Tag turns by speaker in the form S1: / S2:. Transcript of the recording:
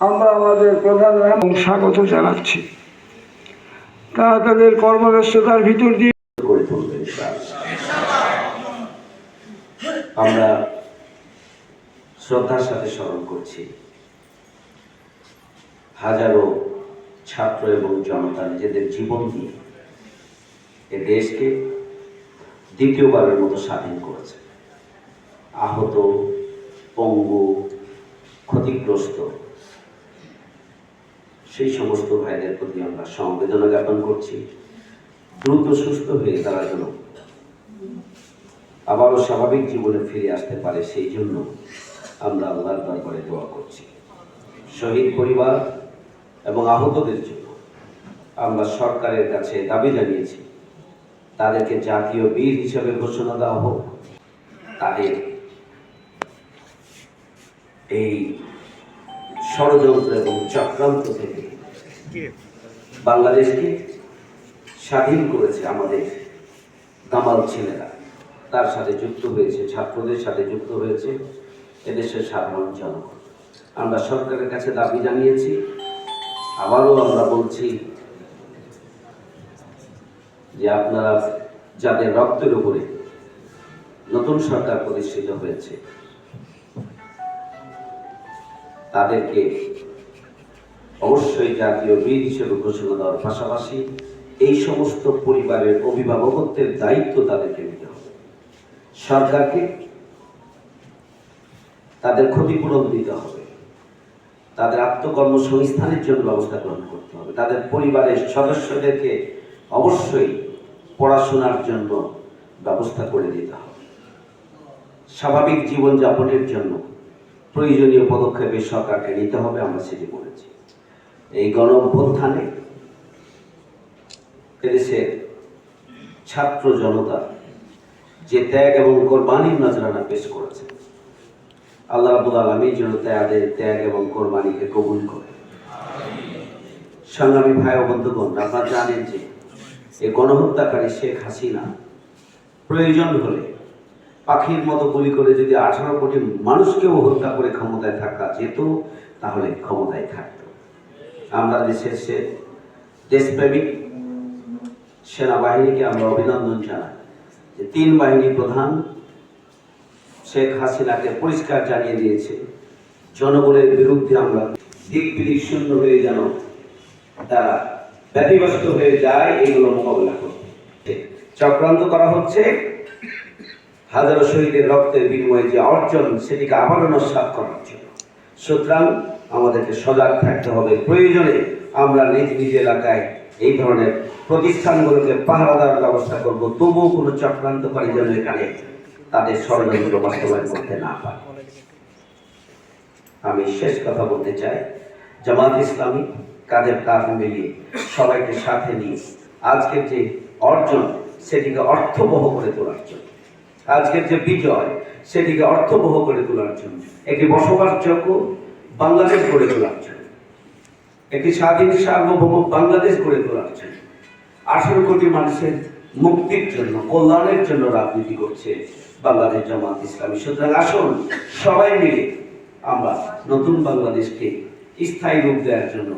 S1: আমরা আমাদের প্রধান এবং স্বাগত জানাচ্ছি। তারা তাদের কর্মব্যস্ততার ভিতর দিয়ে
S2: তুলবে আমরা শ্রদ্ধার সাথে স্মরণ করছি। হাজারো ছাত্র এবং জনতা নিজেদের জীবন দিয়ে এ দেশকে দ্বিতীয়বারের মতো স্বাধীন করেছে। আহত, পঙ্গু, ক্ষতিগ্রস্ত সেই সমস্ত ভাইদের প্রতি আমরা সমবেদনা জ্ঞাপন করছি। দ্রুত সুস্থ হয়ে তারা যেন আবারও স্বাভাবিক জীবনে ফিরে আসতে পারে, সেই জন্য আমরা আল্লাহর দরবারে দোয়া করছি। শহীদ পরিবার এবং আহতদের জন্য আমরা সরকারের কাছে দাবি জানিয়েছি, তাদেরকে জাতীয় বীর হিসেবে ঘোষণা দেওয়া হোক। তাদের এই ষড়যন্ত্র এবং চক্রান্ত থেকে বাংলাদেশকে স্বাধীন করেছে আমাদের দামাল ছেলেরা। তার সাথে যুক্ত হয়েছে ছাত্রদের সাথে যুক্ত হয়েছে এদেশের সাধারণ জনগণ। আমরা সরকারের কাছে দাবি জানিয়েছি আবারও আমরা বলছি যে আপনারা যাদের রক্তের উপরে নতুন সরকার প্রতিষ্ঠিত হয়েছে তাদেরকে অবশ্যই জাতীয় বীর হিসেবে ঘোষণা দেওয়ার পাশাপাশি এই সমস্ত পরিবারের অভিভাবকত্বের দায়িত্ব তাদেরকে নিতে হবে। সরকারকে তাদের ক্ষতিপূরণ দিতে হবে। তাদের আত্মকর্মসংস্থানের জন্য ব্যবস্থা গ্রহণ করতে হবে। তাদের পরিবারের সদস্যদেরকে অবশ্যই পড়াশোনার জন্য ব্যবস্থা করে দিতে হবে। স্বাভাবিক জীবনযাপনের জন্য প্রয়োজনীয় পদক্ষেপে সরকারকে নিতে হবে, আমরা সেটি বলেছি এই গণ অভ্যুত্থানে ছাত্র জনতা যে ত্যাগ এবং কোরবানির নজরানা পেশ করেছে, আল্লাহ রাবুল আলমী যেন তাদের ত্যাগ এবং কোরবানিকে কবুল করে। সংগ্রামী ভাই ও বন্ধুগণ, আপনারা জানেন যে এই গণহত্যাকারী শেখ হাসিনা প্রয়োজন হলে পাখির মতো গুলি করে যদি আঠারো কোটি মানুষকেও হত্যা করে ক্ষমতায় থাকা যেত, তাহলে ক্ষমতায় থাকত। আমরা দেশের সে দেশপ্রেমিক সেনাবাহিনীকে আমরা অভিনন্দন জানাই যে তিন বাহিনী প্রধান শেখ হাসিনাকে পরিষ্কার জানিয়ে দিয়েছে, জনগণের বিরুদ্ধে আমরা দিক বিদিক শূন্য হয়ে যেন তারা ব্যতিব্যস্ত হয়ে যায়, এগুলো মোকাবিলা করতে। চক্রান্ত করা হচ্ছে। হাজারো শহীদের রক্তের বিনিময়ে যে অর্জন, সেটিকে আবারও নস্বাত করার জন্য। সুতরাং আমাদেরকে সজাগ থাকতে হবে। প্রয়োজনে আমরা নিজ নিজ এলাকায় এই ধরনের প্রতিষ্ঠানগুলোকে পাহারা দেওয়ার ব্যবস্থা করব। তবুও কোনো চক্রান্তকারী যেন এখানে তাদের ষড়যন্ত্র বাস্তবায়ন করতে না পারে। আমি শেষ কথা বলতে চাই। জামাত ইসলামী, কাদের কাজ মিলিয়ে সবাইকে সাথে নিয়ে আজকের যে অর্জন, সেটিকে অর্থবহ করে তোলার জন্য। আজকের যে বিজয়, সেটিকে অর্থবহ করে তোলার জন্য। একটি বসবাসযোগ্য বাংলাদেশ গড়ে তোলার জন্য। একটি স্বাধীন সার্বভৌম বাংলাদেশ গড়ে তোলার জন্য। আঠারো কোটি মানুষের মুক্তির জন্য, কল্যাণের জন্য রাজনীতি করছে বাংলাদেশ জামাত ইসলামী। সুতরাং আসুন, সবাই মিলে আমরা নতুন বাংলাদেশকে স্থায়ী রূপ দেওয়ার জন্য